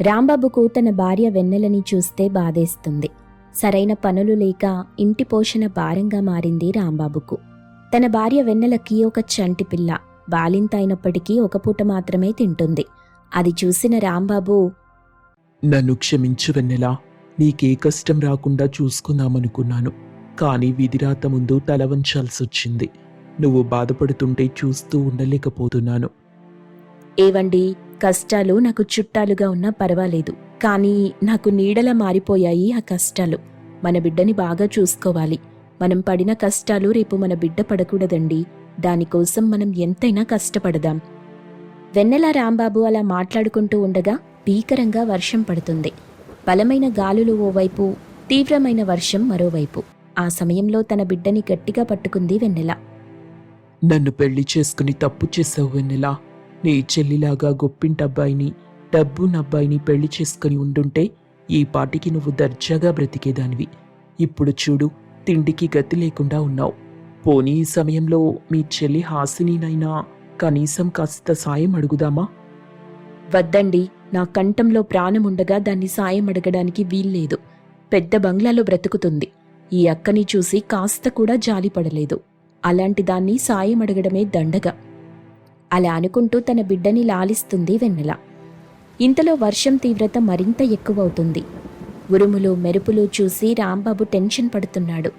రాంబాబుకు తన భార్య వెన్నెలని చూస్తే బాధేస్తుంది. సరైన పనులు లేక ఇంటి పోషణ భారంగా మారింది రాంబాబుకు. తన భార్య వెన్నెలకి ఒక చంటి పిల్ల బాలింత అయినప్పటికీ ఒక పూట మాత్రమే తింటుంది. అది చూసిన రాంబాబు నన్ను క్షమించు వెన్నెలా నీకే కష్టం రాకుండా చూసుకుందామనుకున్నాను. కానీ విధిరాత ముందు తల వంచాల్సొచ్చింది. నువ్వు బాధపడుతుంటే చూస్తూ ఉండలేకపోతున్నాను. ఏవండి? కష్టాలు నాకు చుట్టాలుగా ఉన్నా పర్వాలేదు. కానీ నాకు నీడలా మారిపోయాయి ఆ కష్టాలు. మన బిడ్డని బాగా చూసుకోవాలి. మనం పడిన కష్టాలు రేపు మన బిడ్డ పడకూడదండి. దానికోసం మనం ఎంతైనా కష్టపడదాం. వెన్నెల రాంబాబు అలా మాట్లాడుకుంటూ ఉండగా భీకరంగా వర్షం పడుతుంది. బలమైన గాలులు ఓవైపు తీవ్రమైన వర్షం మరోవైపు. ఆ సమయంలో తన బిడ్డని గట్టిగా పట్టుకుంది వెన్నెల. నన్ను పెళ్ళి చేసుకుని తప్పు చేసావు వెన్నెలా. నీ చెల్లిలాగా గొప్పింటబ్బాయిని డబ్బునబ్బాయిని పెళ్ళి చేసుకుని ఉండుంటే ఈ పాటికి నువ్వు దర్జాగా బ్రతికేదానివి. ఇప్పుడు చూడు తిండికి గతి లేకుండా ఉన్నావు. పోనీ ఈ సమయంలో మీ చెల్లి హాసినినైనా కనీసం కాస్త సాయం అడుగుదామా? వద్దండి నా కంఠంలో ప్రాణముండగా దాన్ని సాయం అడగడానికి వీల్లేదు. పెద్ద బంగ్లాలో బ్రతుకుతుంది. ఈ అక్కని చూసి కాస్త కూడా జాలిపడలేదు. అలాంటి దాన్ని సాయం అడగడమే దండగా. అలా అనుకుంటూ తన బిడ్డని లాలిస్తుంది వెన్నెల. ఇంతలో వర్షం తీవ్రత మరింత ఎక్కువవుతుంది. ఉరుములు మెరుపులు చూసి రాంబాబు టెన్షన్ పడుతున్నాడు.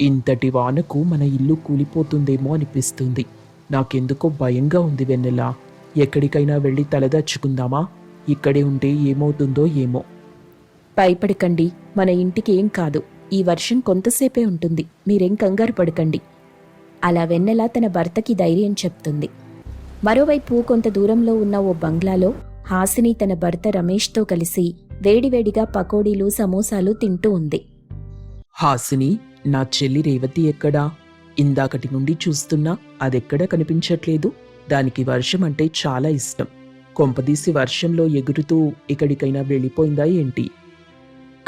ఇంతటి వానకు మన ఇల్లు కూలిపోతుందేమో అనిపిస్తుంది. నాకెందుకో భయంగా ఉంది వెన్నెలా. ఎక్కడికైనా వెళ్ళి తలదాచుకుందామా? ఇక్కడే ఉంటే ఏమవుతుందో ఏమో. భయపడకండి. మన ఇంటికి ఏం కాదు. ఈ వర్షం కొంతసేపే ఉంటుంది. మీరేం కంగారు పడకండి. అలా వెన్నెల తన భర్తకి ధైర్యం చెప్తుంది. మరోవైపు కొంత దూరంలో ఉన్న ఓ బంగ్లాలో హాసిని తన భర్త రమేష్తో కలిసి వేడివేడిగా పకోడీలు సమోసాలు తింటూ ఉంది. హాసిని నా చెల్లి రేవతి ఎక్కడా? ఇందాకటి నుండి చూస్తున్నా అదెక్కడా కనిపించట్లేదు. దానికి వర్షం అంటే చాలా ఇష్టం. కొంపదీసి వర్షంలో ఎగురుతూ ఎక్కడికైనా వెళ్ళిపోయిందా ఏంటి?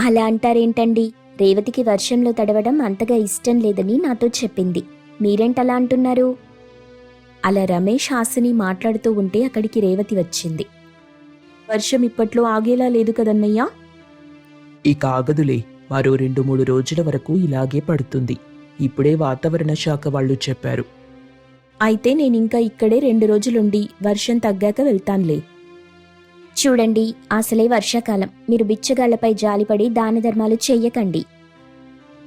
అలా అంటారేంటండి? రేవతికి వర్షంలో తడవడం అంతగా ఇష్టం లేదని నాతో చెప్పింది. మీరేంటలా అంటున్నారు? అలా రమేష్ హాసిని మాట్లాడుతూ ఉంటే అక్కడికి రేవతి వచ్చింది. వర్షం ఇప్పట్లో ఆగేలా లేదు కదన్నయ్యా? ఇక ఆగదులే. మరో రెండు మూడు రోజుల వరకు ఇలాగే పడుతుంది. ఇప్పుడే వాతావరణ శాఖ వాళ్ళు చెప్పారు. అయితే నేనింకా ఇక్కడే రెండు రోజులుండి వర్షం తగ్గాక వెళ్తానులే. చూడండి అసలే వర్షాకాలం. మీరు బిచ్చగాళ్ళపై జాలిపడి దాన ధర్మాలు చెయ్యకండి.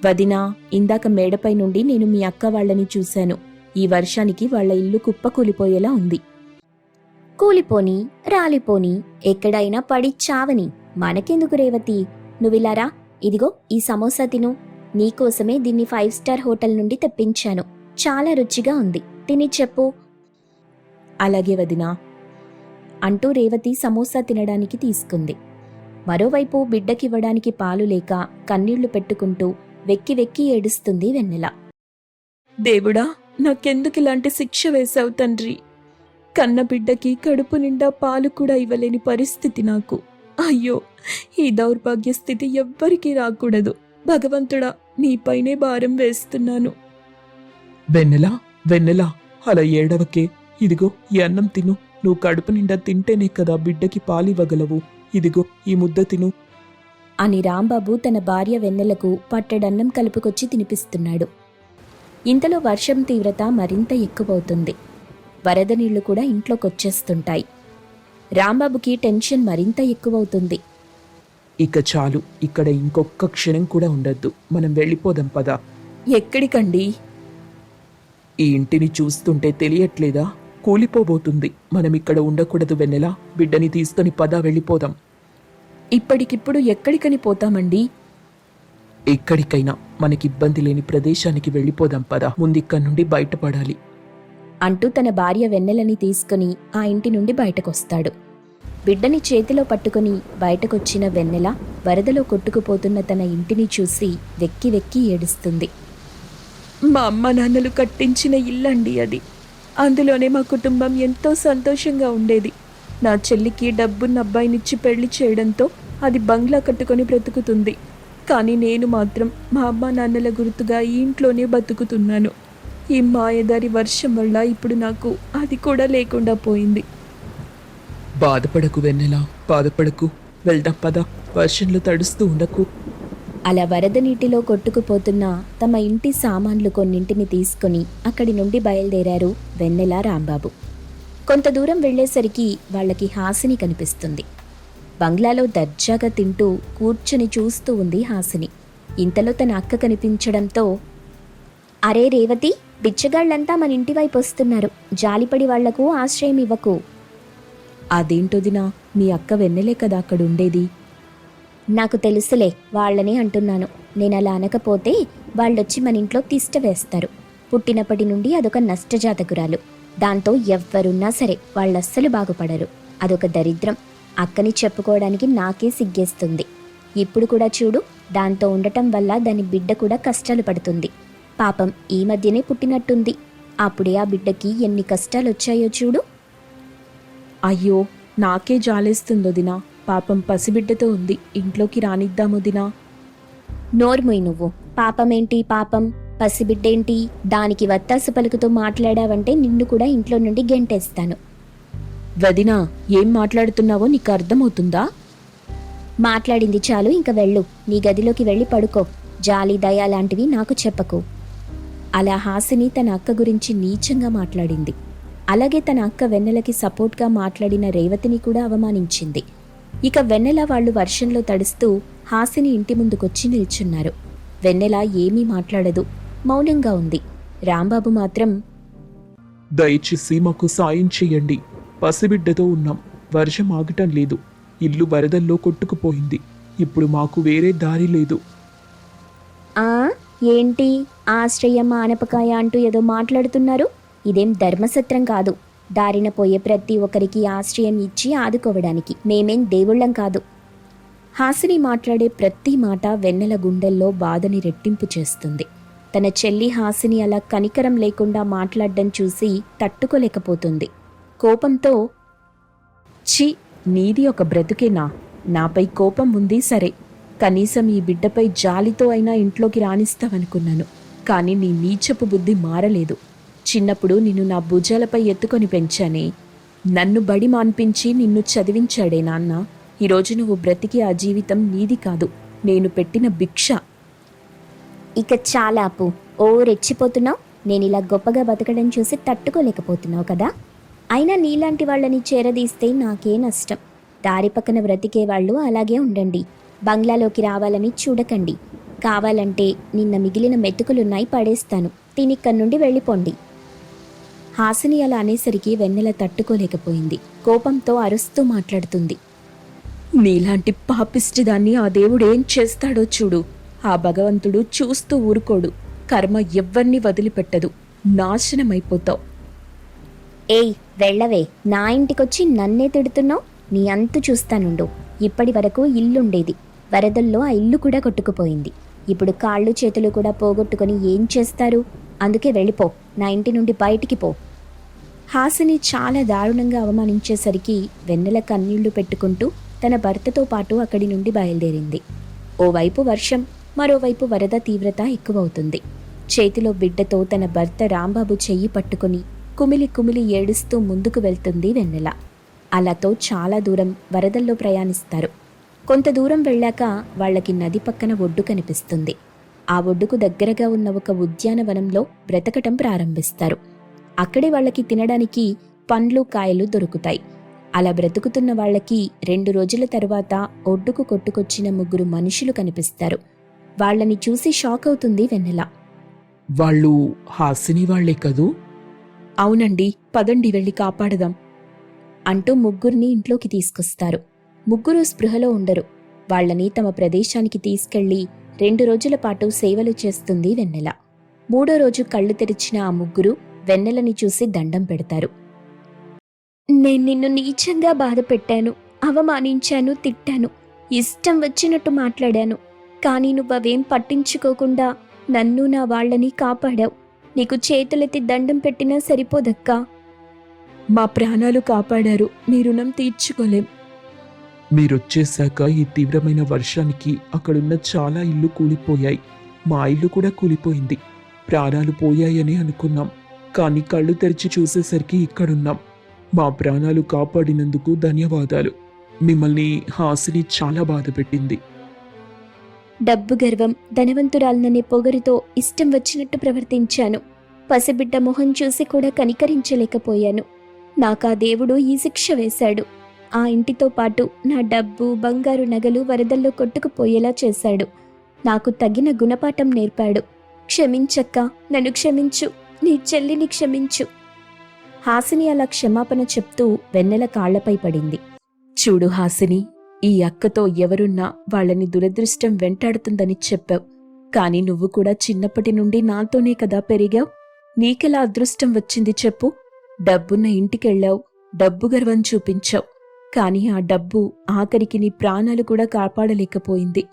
వదినా ఇందాక మేడపై నుండి నేను మీ అక్క వాళ్ళని చూశాను. ఈ వర్షానికి వాళ్ళ ఇల్లు కుప్ప కూలిపోయేలా ఉంది. కూలిపోని రాలిపోని ఎక్కడైనా పడి చావని. మనకెందుకు రేవతి? నువ్విలారా ఇదిగో ఈ సమోసా తిను. నీకోసమే దీన్ని ఫైవ్ స్టార్ హోటల్ నుండి తెప్పించాను. చాలా రుచిగా ఉంది. తిని చెప్పు. అలాగే వదినా. అంటూ రేవతి సమోసా తినడానికి తీసుకుంది. మరోవైపు బిడ్డకివ్వడానికి పాలు లేక కన్నీళ్ళు పెట్టుకుంటూ వెక్కి వెక్కి ఏడుస్తుంది వెన్నెల. దేవుడా నాకెందుకు ఇలాంటి శిక్ష వేశావు తండ్రి? కన్న బిడ్డకి కడుపు నిండా పాలు కూడా ఇవ్వలేని పరిస్థితి నాకు. అయ్యో ఈ దౌర్భాగ్య స్థితి ఎవ్వరికీ రాకూడదు. భగవంతుడా నీపైనే భారం వేస్తున్నాను. వెన్నెలా వెన్నెలా అలా ఏడవకే. ఇదిగో ఈ అన్నం తిను. నువ్వు కడుపు నిండా తింటేనే కదా బిడ్డకి పాలివ్వగలవు. ఇదిగో ఈ ముద్ద తిను. అని రాంబాబు తన భార్య వెన్నెలకు పట్టడన్నం కలుపుకొచ్చి తినిపిస్తున్నాడు. ఇంతలో వర్షం తీవ్రత మరింత ఎక్కువవుతుంది. వరద నీళ్ళు కూడా ఇంట్లోకొచ్చేస్తుంటాయి. రాంబాబుకి టెన్షన్ మరింత ఎక్కువవుతుంది. ఇక చాలు ఇక్కడ ఇంకొక్క క్షణం కూడా ఉండద్దు. మనం వెళ్ళిపోదాం పదా. ఎక్కడికండి? ఈ ఇంటిని చూస్తుంటే తెలియట్లేదా? కూలిపోబోతుంది. మనం ఇక్కడ ఉండకూడదు వెన్నెలా. బిడ్డని తీసుకొని పదా వెళ్ళిపోదాం. ఇప్పటికిప్పుడు ఎక్కడికని పోతామండి? ఎక్కడికైనా మనకి ఇబ్బంది లేని ప్రదేశానికి వెళ్ళిపోదాం పదా. ముందిక్కడి నుండి బయటపడాలి. అంటూ తన భార్య వెన్నెలని తీసుకుని ఆ ఇంటి నుండి బయటకొస్తాడు. బిడ్డని చేతిలో పట్టుకుని బయటకొచ్చిన వెన్నెల వరదలో కొట్టుకుపోతున్న తన ఇంటిని చూసి వెక్కి వెక్కి ఏడుస్తుంది. మా అమ్మ నాన్నలు కట్టించిన ఇల్లండి అది. అందులోనే మా కుటుంబం ఎంతో సంతోషంగా ఉండేది. నా చెల్లికి డబ్బున్న అబ్బాయినిచ్చి పెళ్ళి చేయడంతో అది బంగ్లా కట్టుకొని బ్రతుకుతుంది. కానీ నేను మాత్రం మా అమ్మ నాన్నల గుర్తుగా ఈ ఇంట్లోనే బతుకుతున్నాను. ఈ మాయదారి వర్షం వల్ల ఇప్పుడు నాకు అది కూడా లేకుండా పోయింది. బాధపడకు వెన్నెలా బాధపడకు. వెళ్దాం పద వర్షంలో తడుస్తూ ఉండకు. అలా వరద నీటిలో కొట్టుకుపోతున్న తమ ఇంటి సామాన్లు కొన్నింటిని తీసుకుని అక్కడి నుండి బయలుదేరారు వెన్నెల రాంబాబు. కొంత దూరం వెళ్ళేసరికి వాళ్ళకి హాసిని కనిపిస్తుంది. బంగ్లాలో దర్జాగా తింటూ కూర్చుని చూస్తూ ఉంది హాసిని. ఇంతలో తన అక్క కనిపించడంతో అరే రేవతి బిచ్చగాళ్ళంతా మన ఇంటి వైపు వస్తున్నారు. జాలిపడి వాళ్ళకు ఆశ్రయం ఇవ్వకు. అదేంటొదినా మీ అక్క వెన్నెలే కదా అక్కడ ఉండేది నాకు తెలుసులే వాళ్ళనే అంటున్నాను. నేను అలా అనకపోతే వాళ్ళొచ్చి మన ఇంట్లో తిష్ట వేస్తారు. పుట్టినప్పటి నుండి అదొక నష్టజాతకురాలు. దాంతో ఎవ్వరున్నా సరే వాళ్ళస్సలు బాగుపడరు. అదొక దరిద్రం. అక్కని చెప్పుకోవడానికి నాకే సిగ్గేస్తుంది. ఇప్పుడు కూడా చూడు దాంతో ఉండటం వల్ల దాని బిడ్డ కూడా కష్టాలు పడుతుంది. పాపం ఈ మధ్యనే పుట్టినట్టుంది. అప్పుడే ఆ బిడ్డకి ఎన్ని కష్టాలు వచ్చాయో చూడు. అయ్యో నాకే జాలేస్తుందొదినా పాపం పసిబిడ్డతో ఉంది. ఇంట్లోకి రానిద్దామొదినా నోర్ముయ్ నువ్వు. పాపమేంటి పాపం? పసిబిడ్డేంటి? దానికి వత్తాసు పలుకుతూ మాట్లాడావంటే నిన్ను కూడా ఇంట్లో నుండి గెంటేస్తాను. వదినా ఏం మాట్లాడుతున్నావో నీకు అర్థమవుతుందా? మాట్లాడింది చాలు ఇంక వెళ్ళు. నీ గదిలోకి వెళ్ళి పడుకో. జాలి దయ లాంటివి నాకు చెప్పకు. అలా హాసిని తన అక్క గురించి నీచంగా మాట్లాడింది. అలాగే తన అక్క వెన్నెలకి సపోర్ట్గా మాట్లాడిన రేవతిని కూడా అవమానించింది. ఇక వెన్నెల వాళ్ళు వర్షంలో తడుస్తూ హాసిని ఇంటి ముందుకొచ్చి నిల్చున్నారు. వెన్నెల ఏమీ మాట్లాడదు. మౌనంగా ఉంది. రాంబాబు మాత్రం దయచేసి మాకు సాయం చేయండి. పసిబిడ్డతో ఉన్నాం. వర్షం ఆగటం లేదు. ఇల్లు వరదల్లో కొట్టుకుపోయింది. ఇప్పుడు మాకు వేరే దారి లేదు. ఆ? ఏంటి? ఆశ్రయం ఆనపకాయ అంటూ ఏదో మాట్లాడుతున్నారు? ఇదేం ధర్మసత్రం కాదు. దారిన పోయే ప్రతి ఒక్కరికి ఆశ్రయం ఇచ్చి ఆదుకోవడానికి మేమేం దేవుళ్ళం కాదు. హాసిని మాట్లాడే ప్రతి మాట వెన్నెల గుండెల్లో బాధని రెట్టింపు చేస్తుంది. తన చెల్లి హాసిని అలా కనికరం లేకుండా మాట్లాడడం చూసి తట్టుకోలేకపోతుంది. కోపంతో ఛీ నీది ఒక బ్రతుకేనా? నాపై కోపం ఉంది సరే. కనీసం ఈ బిడ్డపై జాలితో అయినా ఇంట్లోకి రాణిస్తావనుకున్నాను. కానీ నీ నీచపు బుద్ధి మారలేదు. చిన్నప్పుడు నిన్ను నా భుజాలపై ఎత్తుకొని పెంచానే. నన్ను బడి మాన్పించి నిన్ను చదివించాడే నాన్న. ఈరోజు నువ్వు బ్రతికి ఆ జీవితం నీది కాదు. నేను పెట్టిన భిక్ష. ఇక చాలా అప్పు ఓ రెచ్చిపోతున్నావు. నేను ఇలా గొప్పగా బతకడం చూసి తట్టుకోలేకపోతున్నావు కదా? అయినా నీలాంటి వాళ్ళని చేరదీస్తే నాకే నష్టం. దారి పక్కన బ్రతికే వాళ్ళు అలాగే ఉండండి. బంగ్లాలోకి రావాలని చూడకండి. కావాలంటే నిన్న మిగిలిన మెతుకులున్నాయి పడేస్తాను. తినిక్కడి నుండి వెళ్ళిపోండి. హాసిని అలా అనేసరికి వెన్నెల తట్టుకోలేకపోయింది. కోపంతో అరుస్తూ మాట్లాడుతుంది. నీలాంటి పాపిష్టి దాన్ని ఆ దేవుడు ఏం చేస్తాడో చూడు. ఆ భగవంతుడు చూస్తూ ఊరుకోడు. కర్మ ఎవ్వర్ని వదిలిపెట్టదు. నాశనమైపోతావు. ఏయ్ వెళ్ళవే. నా ఇంటికొచ్చి నన్నే తిడుతున్నావు? నీ అంతు చూస్తానుండు. ఇప్పటి వరకు ఇల్లుండేది. వరదల్లో ఆ ఇల్లు కూడా కొట్టుకుపోయింది. ఇప్పుడు కాళ్ళు చేతులు కూడా పోగొట్టుకొని ఏం చేస్తారు? అందుకే వెళ్ళిపో. నా ఇంటి నుండి బయటికి పో. హాసిని చాలా దారుణంగా అవమానించేసరికి వెన్నెల కన్నీళ్ళు పెట్టుకుంటూ తన భర్తతో పాటు అక్కడి నుండి బయలుదేరింది. ఓవైపు వర్షం మరోవైపు వరద తీవ్రత ఎక్కువవుతుంది. చేతిలో బిడ్డతో తన భర్త రాంబాబు చెయ్యి పట్టుకుని కుమిలి కుమిలి ఏడుస్తూ ముందుకు వెళ్తుంది వెన్నెల. అలాతో చాలా దూరం వరదల్లో ప్రయాణిస్తారు. కొంత దూరం వెళ్ళాక వాళ్ళకి నది పక్కన ఒడ్డు కనిపిస్తుంది. ఆ ఒడ్డుకు దగ్గరగా ఉన్న ఒక ఉద్యానవనంలో బ్రతకటం ప్రారంభిస్తారు. అక్కడే వాళ్ళకి తినడానికి పండ్లు కాయలు దొరుకుతాయి. అలా బ్రతుకుతున్న వాళ్ళకి రెండు రోజుల తరువాత ఒడ్డుకు కొట్టుకొచ్చిన ముగ్గురు మనుషులు కనిపిస్తారు. వాళ్ళని చూసి షాక్ అవుతుంది వెన్నెల. వాళ్ళు హాసిని వాళ్ళే కదూ? అవునండి పదండి వెళ్ళి కాపాడదాం అంటూ ముగ్గురిని ఇంట్లోకి తీసుకొస్తారు. ముగ్గురు స్పృహలో ఉండరు. వాళ్ళని తమ ప్రదేశానికి తీసుకెళ్ళి రెండు రోజుల పాటు సేవలు చేస్తుంది వెన్నెల. మూడో రోజు కళ్ళు తెరిచిన ఆ ముగ్గురు వెన్నెలని చూసి దండం పెడతారు. నేను నిన్ను నీచంగా బాధ పెట్టాను అవమానించాను తిట్టాను ఇష్టం వచ్చినట్టు మాట్లాడాను. కానీ నువ్వవేం పట్టించుకోకుండా నన్ను నా వాళ్ళని కాపాడావు. నీకు చేతులెత్తి దండం పెట్టినా సరిపోదక్కా? మా ప్రాణాలు కాపాడారు మీ రుణం తీర్చుకోలేం. మీరొచ్చేశాక ఈ తీవ్రమైన వర్షానికి అక్కడున్న చాలా ఇల్లు కూలిపోయాయి. మా ఇల్లు కూడా కూలిపోయింది. ప్రాణాలు పోయాయని అనుకున్నాం. కానీ కళ్ళు తెరిచి చూసేసరికి ఇక్కడున్నాం. మా ప్రాణాలు కాపాడినందుకు ధన్యవాదాలు. మిమ్మల్ని హాసిని చాలా బాధ పెట్టింది. డబ్బు గర్వం ధనవంతురాలననే పొగరుతో ఇష్టం వచ్చినట్టు ప్రవర్తించాను. పసిబిడ్డ మొహం చూసి కూడా కనికరించలేకపోయాను. నాకా దేవుడు ఈ శిక్ష వేశాడు. ఆ ఇంటితో పాటు నా డబ్బు బంగారు నగలు వరదల్లో కొట్టుకుపోయేలా చేశాడు. నాకు తగిన గుణపాఠం నేర్పాడు. క్షమించక్క నన్ను క్షమించు నీ చెల్లిని క్షమించు. హాసిని అలా క్షమాపణ చెప్తూ వెన్నెల కాళ్ళపై పడింది. చూడు హాసిని ఈ అక్కతో ఎవరున్నా వాళ్ళని దురదృష్టం వెంటాడుతుందని చెప్పావు. కానీ నువ్వు కూడా చిన్నప్పటి నుండి నాతోనే కదా పెరిగావు. నీకెలా అదృష్టం వచ్చింది చెప్పు. డబ్బున్న ఇంటికెళ్ళావు. డబ్బు గర్వం చూపించావు. కాని ఆ డబ్బు ఆఖరికి నీ ప్రాణాలు కూడా కాపాడలేకపోయింది.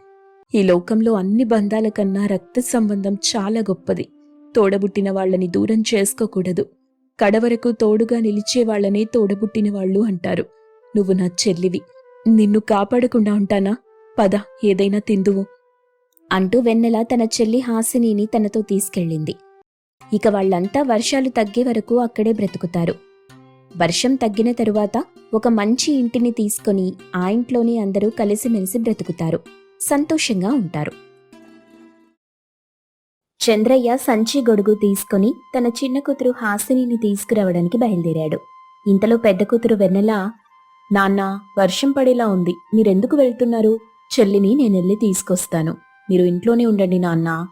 ఈ లోకంలో అన్ని బంధాల కన్నా రక్త సంబంధం చాలా గొప్పది. తోడబుట్టిన వాళ్ళని దూరం చేసుకోకూడదు. కడవరకు తోడుగా నిలిచే వాళ్ళనే తోడబుట్టిన వాళ్ళు అంటారు. నువ్వు నా చెల్లివి. నిన్ను కాపాడకుండా ఉంటానా? పద ఏదైనా తిందువు. అంటూ వెన్నెల తన చెల్లి హాసినిని తనతో తీసుకెళ్ళింది. ఇక వాళ్ళంతా వర్షాలు తగ్గే వరకు అక్కడే బ్రతుకుతారు. వర్షం తగ్గిన తరువాత ఒక మంచి ఇంటిని తీసుకొని ఆ ఇంట్లోనే అందరూ కలిసిమెలిసి బ్రతుకుతారు. సంతోషంగా ఉంటారు. చంద్రయ్య సంచి గొడుగు తీసుకొని తన చిన్న కూతురు హాసినిని తీసుకురావడానికి బయలుదేరాడు. ఇంతలో పెద్ద కూతురు వెన్నెల నాన్న వర్షం పడేలా ఉంది. మీరెందుకు వెళ్తున్నారు? చెల్లిని నేనెళ్ళి తీసుకొస్తాను. మీరు ఇంట్లోనే ఉండండి నాన్న.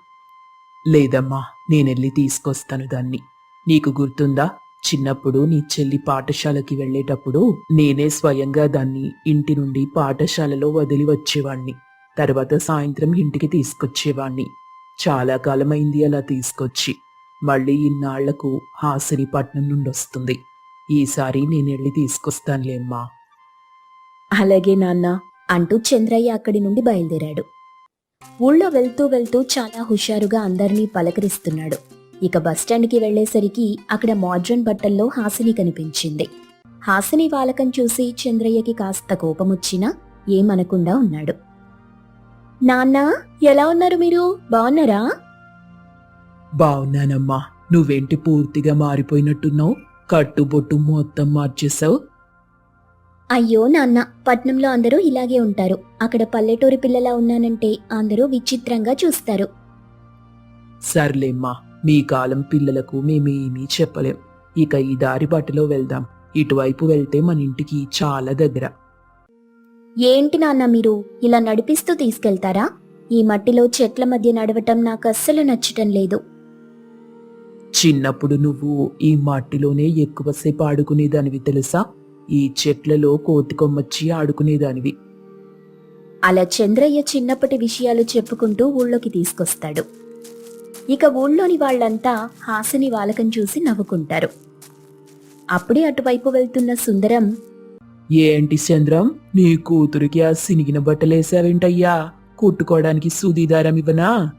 లేదమ్మా నేనెళ్ళి తీసుకొస్తాను దాన్ని. నీకు గుర్తుందా? చిన్నప్పుడు నీ చెల్లి పాఠశాలకి వెళ్ళేటప్పుడు నేనే స్వయంగా దాన్ని ఇంటి నుండి పాఠశాలలో వదిలి వచ్చేవాణ్ణి. తర్వాత సాయంత్రం ఇంటికి తీసుకొచ్చేవాణ్ణి. చాలా కాలమైంది అలా తీసుకొచ్చి. మళ్ళీ ఇన్నాళ్ళకు హాసిని పట్నం నుండి వస్తుంది ఈసారి నేనెళ్ళి తీసుకొస్తానులేమ్మా అలాగే నాన్న అంటూ చంద్రయ్య అక్కడి నుండి బయలుదేరాడు. ఊళ్ళో వెళ్తూ వెళ్తూ చాలా హుషారుగా అందరినీ పలకరిస్తున్నాడు. ఇక బస్టాండ్కి వెళ్ళేసరికి అక్కడ మోడ్రన్ బట్టల్లో హాసిని కనిపించింది. హాసిని వాలకం చూసి చంద్రయ్యకి కాస్త కోపమొచ్చినా ఏమనకుండా ఉన్నాడు. నాన్నా ఎలా ఉన్నారు మీరు? బాగున్నారా బావున్నానమ్మా. నువ్వేంటి పూర్తిగా మారిపోయినట్టున్నావు? కట్టుబొట్టు మొత్తం మార్చేశావు? అయ్యో నాన్న పట్నంలో అందరూ ఇలాగే ఉంటారు. అక్కడ పల్లెటూరి పిల్లలా ఉన్నానంటే అందరూ విచిత్రంగా చూస్తారు. సర్లేమ్మా మీ కాలం పిల్లలకు మేమేమీ చెప్పలేం. ఇక ఈ దారి బాటలో వెళ్దాం. ఇటువైపు వెళ్తే మన ఇంటికి చాలా దగ్గర. ఏంటి నాన్న మీరు ఇలా నడిపిస్తూ తీసుకెళ్తారా? ఈ మట్టిలో చెట్ల మధ్య నడవటం నాకు అస్సలు నచ్చటం లేదు. చిన్నప్పుడు నువ్వు ఈ మట్టిలోనే ఎక్కువసేపు ఆడుకునేదానివి తెలుసా? ఈ చెట్లలో కోతి కొమ్మచ్చి ఆడుకునేదానివి. అలా చంద్రయ్య చిన్నప్పటి విషయాలు చెప్పుకుంటూ ఊళ్ళోకి తీసుకొస్తాడు. ఇక ఊళ్ళోని వాళ్ళంతా హాసిని వాలకం చూసి నవ్వుకుంటారు. అప్పుడే అటువైపు వెళ్తున్న సుందరం ఏంటి చంద్రం నీ కూతురికి ఆ సినిగిన బట్టలేసావేంటయ్యా? కుట్టుకోవడానికి సూదిదారం ఇవ్వనా?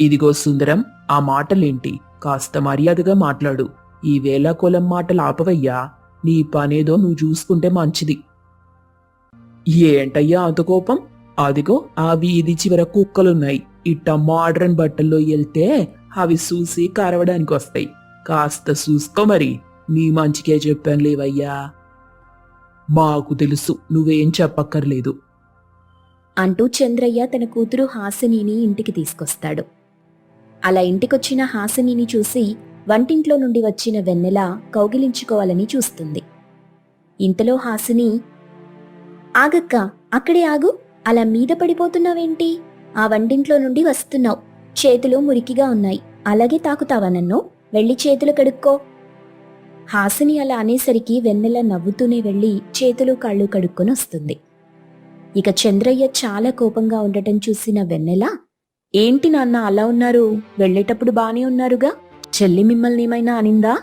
ఇదిగో సుందరం ఆ మాటలేంటి? కాస్త మర్యాదగా మాట్లాడు. ఈ వేళ కొలం మాటలు ఆపవయ్యా. నీ పనేదో నువ్వు చూసుకుంటే మంచిది. ఏంటయ్యా అంత కోపం? అదిగో ఆ వీధి చివర కుక్కలున్నాయి. ఇట్ట మోడ్రన్ బట్టల్లో వెళ్తే అవి చూసి కరవడానికి వస్తాయి. కాస్త చూసుకో మరి. నీ మంచికే చెప్పాను లేవయ్యా. మాకు తెలుసు నువ్వేం చెప్పక్కర్లేదు. అంటూ చంద్రయ్య తన కూతురు హాసినిని ఇంటికి తీసుకొస్తాడు. అలా ఇంటికొచ్చిన హాసినిని చూసి వంటింట్లో నుండి వచ్చిన వెన్నెల కౌగిలించుకోవాలని చూస్తుంది. ఇంతలో హాసిని ఆగక్క అక్కడే ఆగు. అలా మీద పడిపోతున్నావేంటి? ఆ వంటింట్లో నుండి వస్తున్నావు. చేతులు మురికిగా ఉన్నాయి. అలాగే తాకుతావా నన్ను? వెళ్ళి చేతులు కడుక్కో. హాసిని అలా అనేసరికి వెన్నెల నవ్వుతూనే వెళ్ళి చేతులు కళ్ళు కడుక్కొని వస్తుంది. ఇక చంద్రయ్య చాలా కోపంగా ఉండటం చూసిన వెన్నెల ఏంటి నాన్న అలా ఉన్నారు? వెళ్ళేటప్పుడు బానే ఉన్నారుగా? చెల్లి మిమ్మల్ని ఏమైనా అనిందా?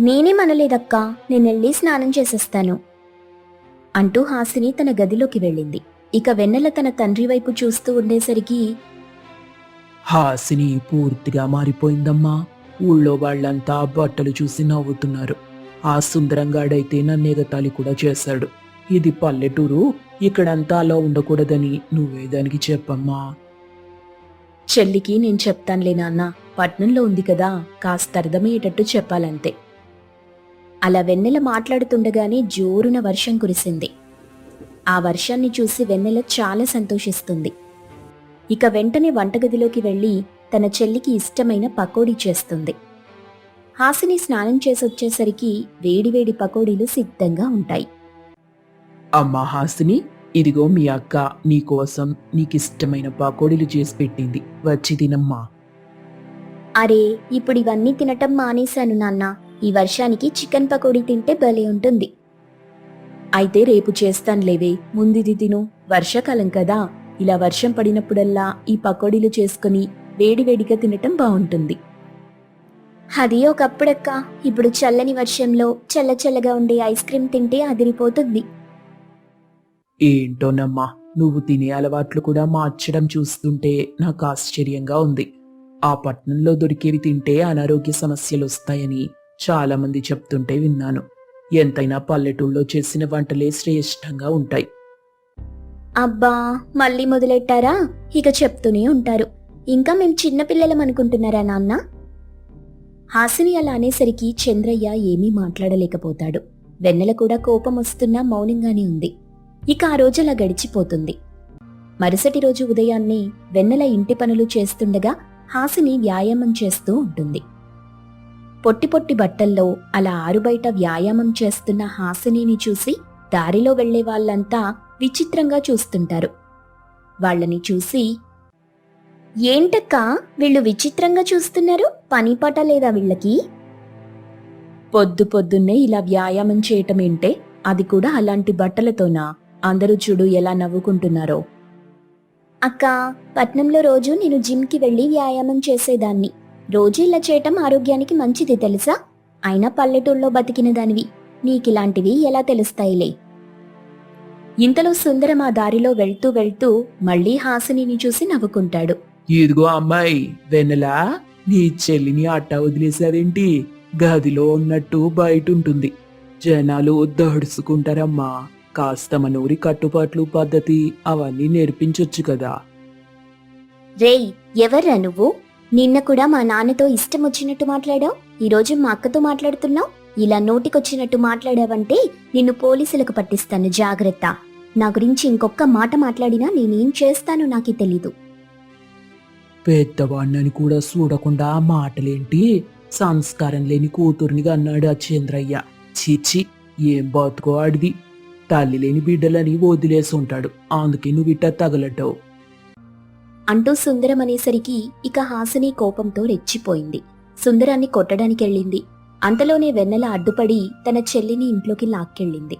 నేనేమనలేదక్కా నేనెళ్ళి స్నానం చేసేస్తాను. అంటూ హాసిని తన గదిలోకి వెళ్ళింది. ఇక వెన్నెల తన తండ్రి వైపు చూస్తూ ఉండేసరికి హాసిని పూర్తిగా మారిపోయిందమ్మా. ఊళ్ళో వాళ్ళంతా బట్టలు చూసి నవ్వుతున్నారు. ఆ సుందరంగాడైతే నన్ను ఎగతాళి కూడా చేశాడు. ఇది పల్లెటూరు ఇక్కడంతా అలా ఉండకూడదని నువ్వే దానికి చెప్పమ్మా. చెల్లికి నేను చెప్తానులే నాన్న. పట్నంలో ఉంది కదా కాస్త అర్థమయ్యేటట్టు చెప్పాలంతే. అలా వెన్నెల మాట్లాడుతుండగానే జోరున వర్షం కురిసింది. ఆ వర్షాన్ని చూసి వెన్నెల చాలా సంతోషిస్తుంది. ఇక వెంటనే వంటగదిలోకి వెళ్ళి తన చెల్లికి ఇష్టమైన పకోడీ చేస్తుంది. హాసిని స్నానం చేసొచ్చేసరికి వేడివేడి పకోడీలు సిద్ధంగా ఉంటాయి. అమ్మా హాసిని ఇదిగో మీ అక్క నీకోసం నీకిష్టమైన పకోడీలు చేసి పెట్టింది. వచ్చి తినమ్మా. అరే ఇప్పుడు ఇవన్నీ తినటం మానేశాను నాన్న. ఈ వర్షానికి చికెన్ పకోడీ తింటే భలే ఉంటుంది. అయితే రేపు చేస్తానులేవే ముందిది తిను. వర్షాకాలం కదా. ఇలా వర్షం పడినప్పుడల్లా ఈ పకోడీలు చేసుకుని వేడివేడిగా తినటం బాగుంటుంది. అది ఒకప్పుడక్క. ఇప్పుడు చల్లని వర్షంలో చల్ల చల్లగా ఉండే ఐస్ క్రీమ్ తింటే అదిరిపోతుంది. ఏంటోనమ్మా నువ్వు తినే అలవాట్లు కూడా మార్చడం చూస్తుంటే నాకు ఆశ్చర్యంగా ఉంది. ఆ పట్నంలో దొరికేవి తింటే అనారోగ్య సమస్యలు వస్తాయని చాలామంది చెప్తుంటే విన్నాను. ఎంతైనా పల్లెటూళ్ళలో చేసిన వంటలే శ్రేష్టంగా ఉంటాయి. అబ్బా మళ్ళీ మొదలెట్టారా? ఇక చెప్తూనే ఉంటారు. ఇంకా మేం చిన్నపిల్లలం అనుకుంటున్నారా నాన్న? హాసిని అలా అనేసరికి చంద్రయ్య ఏమీ మాట్లాడలేకపోతాడు. వెన్నెల కూడా కోపం వస్తున్నా మౌనంగానే ఉంది. ఇక ఆ రోజు అలా గడిచిపోతుంది. మరుసటి రోజు ఉదయాన్నే వెన్నెల ఇంటి పనులు చేస్తుండగా హాసిని వ్యాయామం చేస్తూ ఉంటుంది. పొట్టి పొట్టి బట్టల్లో అలా ఆరుబయట వ్యాయామం చేస్తున్న హాసినిని చూసి దారిలో వెళ్ళే వాళ్ళంతా విచిత్రంగా చూస్తుంటారు. వాళ్ళని చూసి ఏంటక్కా వీళ్ళు విచిత్రంగా చూస్తున్నారు? పని పాట లేదా వీళ్ళకి? పొద్దు పొద్దున్నే ఇలా వ్యాయామం చేయటం ఏంటే అది కూడా అలాంటి బట్టలతోనా? అందరూ చూడు ఎలా నవ్వుకుంటున్నారో. అక్క పట్నంలో రోజు నేను జిమ్కి వెళ్ళి వ్యాయామం చేసేదాన్ని. రోజు ఇలా చేయటం ఆరోగ్యానికి మంచిది తెలుసా? అయినా పల్లెటూళ్ళలో బతికిన దానివి. నీకిలాంటివి ఎలా తెలుస్తాయిలే? ఇంతలో సుందరం ఆ దారిలో వెళ్తూ వెళ్తూ మళ్ళీ హాసినిని చూసి నవ్వుకుంటాడు. ఇదిగో అమ్మాయి వెన్నెలా నీ చెల్లిని అట్టా వదిలేసావేంటి గదిలో ఉన్నట్టు బయట ఉంటుంది జనాలు దడుచుకుంటారమ్మా కాస్త మనూరి కట్టుబాట్లు పద్ధతి అవన్నీ నేర్పించొచ్చు కదా. రేయ్ ఎవర్రా నువ్వు? నిన్న కూడా మా నాన్నతో ఇష్టం వచ్చినట్టు మాట్లాడావు? ఈరోజు మా అక్కతో మాట్లాడుతున్నావు? ఇలా నోటికొచ్చినట్టు మాట్లాడావంటే నిన్ను పోలీసులకు పట్టిస్తాను జాగ్రత్త. నా గురించి ఇంకొక్క మాట మాట్లాడినా నేనేం చేస్తానో నాకే తెలీదు. పెద్దవాణ్ణని కూడా చూడకుండా ఆ మాటలేంటి? సంస్కారం లేని కూతుర్నిగా అన్నాడు ఆ చంద్రయ్య చీచి ఏం బతుకో ఆడిది? తల్లి లేని బిడ్డలని వదిలేసి ఉంటాడు. అందుకే నువ్వు ఇట్ట తగలడ్డావు. అంటూ సుందరం అనేసరికి ఇక హాసిని కోపంతో రెచ్చిపోయింది. సుందరాన్ని కొట్టడానికి వెళ్ళింది. అంతలోనే వెన్నెల అడ్డుపడి తన చెల్లిని ఇంట్లోకి లాక్కెళ్ళింది.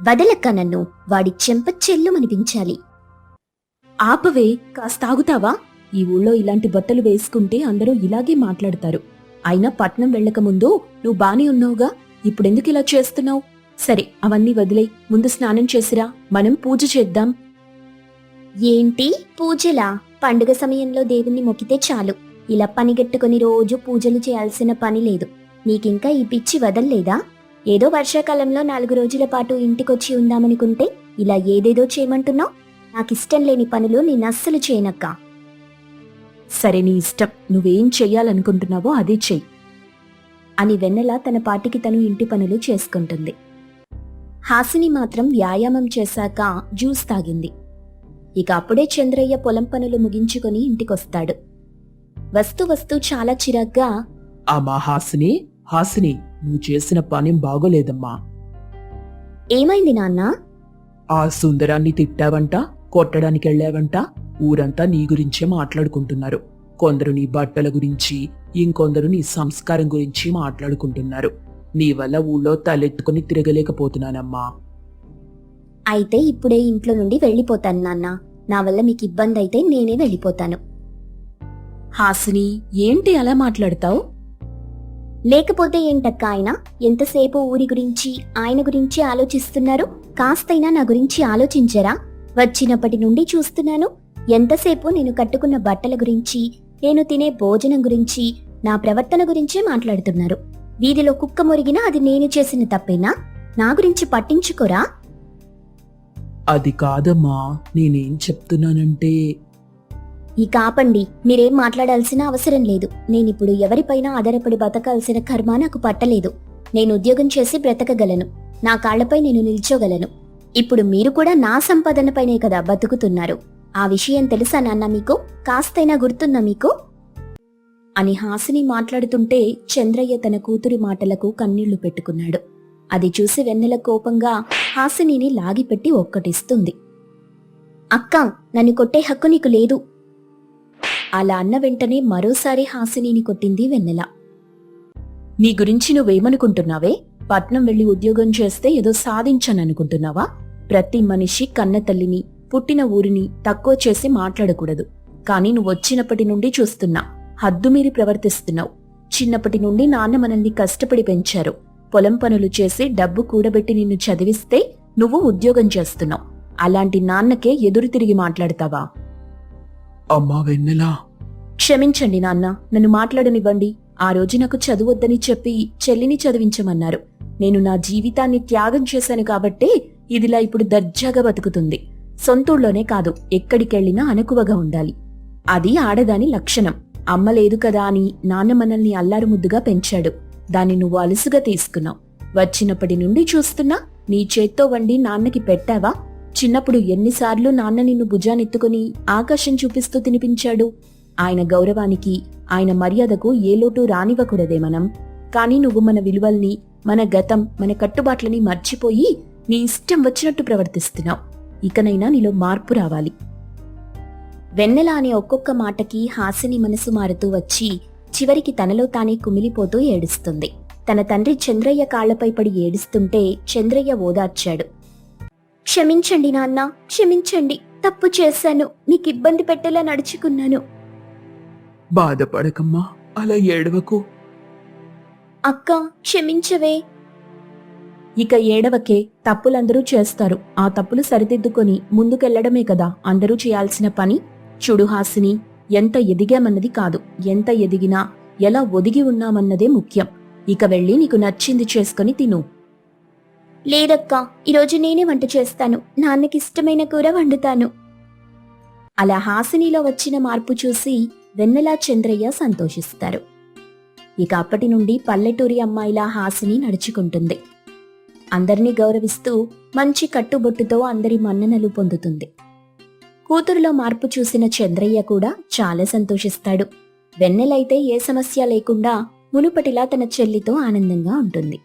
వదలక్క నన్ను వాడి చెంప చెల్లుమనిపించాలి ఆపవే కాస్తాగుతావా ఈ ఊళ్ళో ఇలాంటి బట్టలు వేసుకుంటే అందరూ ఇలాగే మాట్లాడతారు. అయినా పట్నం వెళ్ళకముందు నువ్వు బానే ఉన్నావుగా? ఇప్పుడెందుకు ఇలా చేస్తున్నావు? సరే అవన్నీ వదిలే ముందు స్నానం చేసిరా. మనం పూజ చేద్దాం. ఏంటి? పూజలా? పండుగ సమయంలో దేవుణ్ణి మొక్కితే చాలు. ఇలా పనిగట్టుకుని రోజు పూజలు చేయాల్సిన పని లేదు. నీకింకా ఈ పిచ్చి వదల్లేదా? ఏదో వర్షాకాలంలో నాలుగు రోజుల పాటు ఇంటికొచ్చి ఉందామనుకుంటే ఇలా ఏదేదో చేయమంటున్నావు? నాకిష్టం లేని పనులు నేను అస్సలు చేయనక్క. సరే నీ ఇష్టం. నువ్వేం చెయ్యాలనుకుంటున్నావో అదే చెయ్యి. అని వెన్నెల తన పాటికి తను ఇంటి పనులు చేసుకుంటుంది. హాసిని మాత్రం వ్యాయామం చేశాక జ్యూస్ తాగింది. ఇక అప్పుడే చంద్రయ్య పొలం పనులు ముగించుకొని ఇంటికొస్తాడు. వస్తూ వస్తూ చాలా చిరాగ్గా అమ్మా హాసిని హాసిని నువ్వు చేసిన పనేం బాగోలేదమ్మా. ఏమైంది నాన్నా? ఆ సుందరాన్ని తిట్టావంట కొట్టడానికి వెళ్ళావంట ఊరంతా నీ గురించే మాట్లాడుకుంటున్నారు. కొందరు నీ బట్టల గురించి ఇంకొందరు నీ సంస్కారం గురించి మాట్లాడుకుంటున్నారు. నీ వల్ల ఊళ్ళో తలెత్తుకుని తిరగలేకపోతున్నానమ్మా. అయితే ఇప్పుడే ఇంట్లో నుండి వెళ్ళిపోతాను నాన్న. నా వల్ల మీకు ఇబ్బంది అయితే నేనే వెళ్ళిపోతాను. హాసిని ఏంటి అలా మాట్లాడతావు? లేకపోతే ఏంటక్క ఆయన? ఎంతసేపు ఊరి గురించి ఆయన గురించి ఆలోచిస్తున్నారు? కాస్తైనా నా గురించి ఆలోచించరా? వచ్చినప్పటి నుండి చూస్తున్నాను. ఎంతసేపు నేను కట్టుకున్న బట్టల గురించి నేను తినే భోజనం గురించి నా ప్రవర్తన గురించే మాట్లాడుతున్నారు. వీధిలో కుక్క మురిగినా అది నేను చేసిన తప్పేనా? నా గురించి పట్టించుకోరా? అది కాదమ్మా నేనేం చెప్తున్నానంటే ఈ కాపండి మీరేం మాట్లాడాల్సిన అవసరం లేదు. నేనిప్పుడు ఎవరిపైనా ఆధారపడి బతకాల్సిన కర్మ నాకు పట్టలేదు. నేను ఉద్యోగం చేసి బ్రతకగలను. నా కాళ్ళపై నేను నిల్చోగలను. ఇప్పుడు మీరు కూడా నా సంపాదనపైనే కదా బతుకుతున్నారు. ఆ విషయం తెలుసా నాన్న మీకు? కాస్తైనా గుర్తుందా మీకు? అని హాసిని మాట్లాడుతుంటే చంద్రయ్య తన కూతురి మాటలకు కన్నీళ్ళు పెట్టుకున్నాడు. అది చూసి వెన్నెల కోపంగా హాసినిని లాగిపెట్టి ఒక్కటిస్తుంది. అక్క నన్ను కొట్టే హక్కు నీకు లేదు అలా అన్న వెంటనే మరోసారి హాసినిని కొట్టింది వెన్నెల. నీ గురించి నువ్వేమనుకుంటున్నావే? పట్నం వెళ్ళి ఉద్యోగం చేస్తే ఏదో సాధించననుకుంటున్నావా? ప్రతి మనిషి కన్న తల్లిని పుట్టిన ఊరిని తక్కువ చేసి మాట్లాడకూడదు. కానీ నువ్వు వచ్చినప్పటి నుండి చూస్తున్నా. హద్దుమీరి ప్రవర్తిస్తున్నావు. చిన్నప్పటి నుండి నాన్న మనల్ని కష్టపడి పెంచారు. పొలం పనులు చేసి డబ్బు కూడబెట్టి నిన్ను చదివిస్తే నువ్వు ఉద్యోగం చేస్తున్నావు. అలాంటి నాన్నకే ఎదురు తిరిగి మాట్లాడతావా? అమ్మా వెన్నెలా? క్షమించండి నాన్న నన్ను మాట్లాడనివ్వండి. ఆ రోజు నాకు చదువొద్దని చెప్పి చెల్లిని చదివించమన్నారు. నేను నా జీవితాన్ని త్యాగం చేశాను కాబట్టే ఇదిలా ఇప్పుడు దర్జాగా బతుకుతుంది. సొంతూళ్ళోనే కాదు ఎక్కడికెళ్ళినా అనుకువగా ఉండాలి. అది ఆడదాని లక్షణం. అమ్మ లేదు కదా అని నాన్న మనల్ని అల్లారు ముద్దుగా పెంచాడు. దాన్ని నువ్వు అలుసుగా తీసుకున్నావు. వచ్చినప్పటి నుండి చూస్తున్నా నీ చేత్తో వండి నాన్నకి పెట్టావా? చిన్నప్పుడు ఎన్నిసార్లు నాన్న నిన్ను భుజానెత్తుకుని ఆకాశం చూపిస్తూ తినిపించాడు. ఆయన గౌరవానికి ఆయన మర్యాదకు ఏ లోటు రానివ్వకూడదే మనం. కానీ నువ్వు మన విలువల్ని మన గతం మన కట్టుబాట్లని మర్చిపోయి నీ ఇష్టం వచ్చినట్టు ప్రవర్తిస్తున్నావు. ఇకనైనా నీలో మార్పు రావాలి. వెన్నెల అనే ఒక్కొక్క మాటకి హాసిని మనసు మారుతూ వచ్చి చివరికి తనలో తానే కుమిలిపోతూ ఏడుస్తుంది. తన తండ్రి చంద్రయ్య కాళ్ళపై పడి ఏడుస్తుంటే చంద్రయ్య ఓదార్చాడు. క్షమించండి నాన్న క్షమించండి. తప్పు చేశాను. మీకు ఇబ్బంది పెట్టేలా నడుచుకున్నాను. బాధపడకమ్మా అలా ఏడవకు. అక్క క్షమించవే. ఇక ఏడవకే తప్పులందరూ చేస్తారు. ఆ తప్పులు సరిదిద్దుకొని ముందుకెళ్ళడమే కదా అందరూ చేయాల్సిన పని. చూడు హాసిని ఎంత ఎదిగామన్నది కాదు. ఎంత ఎదిగినా ఎలా ఒదిగి ఉన్నామన్నదే ముఖ్యం. ఇక వెళ్ళి నీకు నచ్చింది చేసుకుని తిను. లేదక్క ఈరోజు నేనే వంట చేస్తాను. నాన్నకి ఇష్టమైన కూర వండుతాను. అలా హాసినిలో వచ్చిన మార్పు చూసి వెన్నెలా చంద్రయ్య సంతోషిస్తారు. ఇక అప్పటి నుండి పల్లెటూరి అమ్మాయిలా హాసిని నడుచుకుంటుంది. అందరినీ గౌరవిస్తూ మంచి కట్టుబొట్టుతో అందరి మన్ననలు పొందుతుంది. కూతురులో మార్పు చూసిన చంద్రయ్య కూడా చాలా సంతోషిస్తాడు. వెన్నెలైతే ఏ సమస్య లేకుండా మునుపటిలా తన చెల్లితో ఆనందంగా ఉంటుంది.